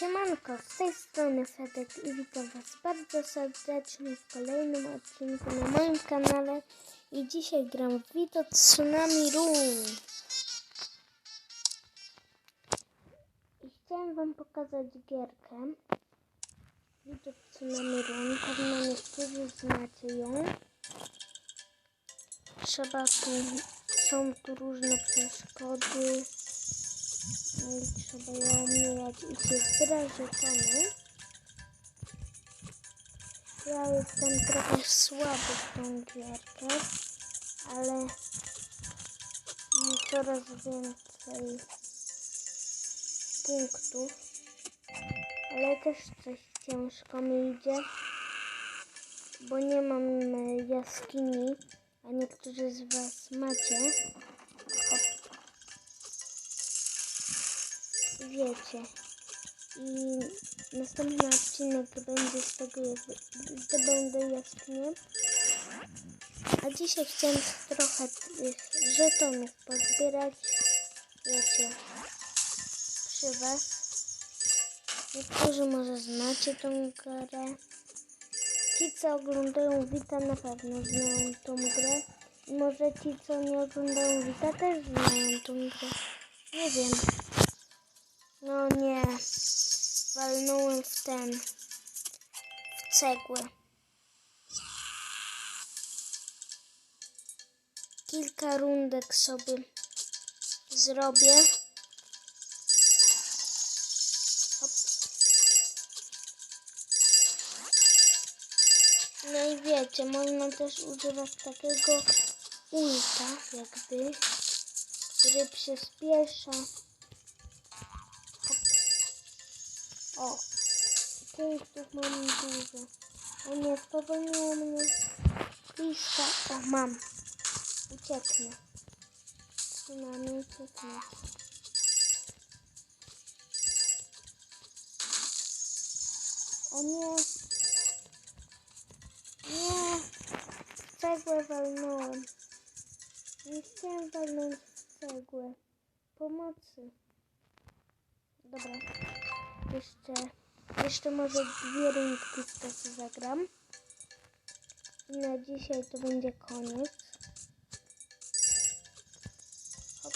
Siemanko, z tej strony Fedek i witam Was bardzo serdecznie w kolejnym odcinku na moim kanale i dzisiaj gram w Vito Tsunami Room. I chciałem Wam pokazać gierkę Vito Tsunami Room, pewno niektórzy znacie ją. Trzeba tu, są tu różne przeszkody. No i trzeba ją omijać i się zbiera żetony. Ja jestem trochę słaby w tą gierkę, ale coraz więcej punktów. Ale też coś ciężko mi idzie, bo nie mam e, jaskini, a niektórzy z Was macie. Wiecie. I następny odcinek będzie z tego, jak zdobędę jaskinię. A dzisiaj chciałem trochę tych żetonów pozbierać, wiecie, przy Was. Niektórzy może znacie tą grę. Ci, co oglądają Wita, na pewno znają tą grę. I może ci, co nie oglądają Wita, też znają tą grę. Nie wiem. No nie. Walnąłem w ten. W cegłę. Kilka rundek sobie zrobię. Hop. No i wiecie, można też używać takiego ulta, jakby, który przyspiesza. O, punktów mam dużo. O nie, spowolniło mnie. Bliska. O, mam. Ucieknę. Przynajmniej ucieknę. O nie. Nie. Cegłę walnąłem. Nie chciałem walnąć w cegłę. Pomocy. Dobra. Jeszcze, jeszcze może dwie rundki z tego zagram. I na dzisiaj to będzie koniec. Hop.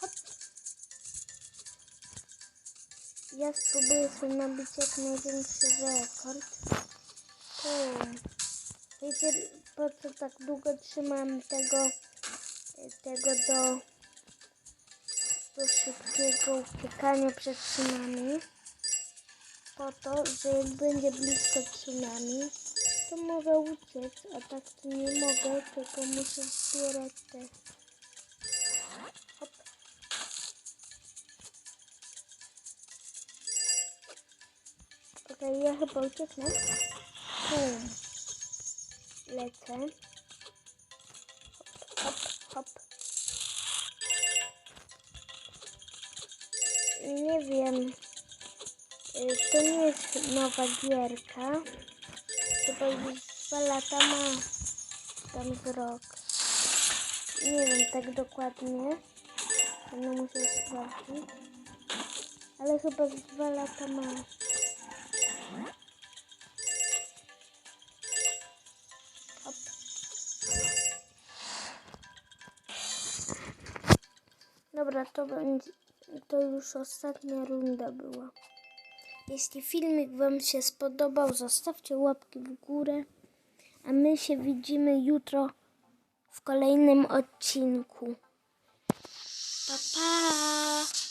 Hop. Ja spróbuję sobie nabić jak największy rekord. Wiecie, po co tak długo trzymam tego, tego do, do szybkiego uciekania przed tsunami? Po to, że jak będzie blisko tsunami, to mogę uciec, a tak to nie mogę, tylko muszę zbierać te. Okej, ja chyba ucieknę. Lecę. Hop, hop. Nie wiem. To nie jest nowa gierka. Chyba już dwa lata ma tam z rok. Nie wiem tak dokładnie. Będę musiał sprawdzić. Ale chyba z dwa lata ma. Dobra, to będzie, to już ostatnia runda była. Jeśli filmik Wam się spodobał, zostawcie łapki w górę, a my się widzimy jutro w kolejnym odcinku. Pa, pa!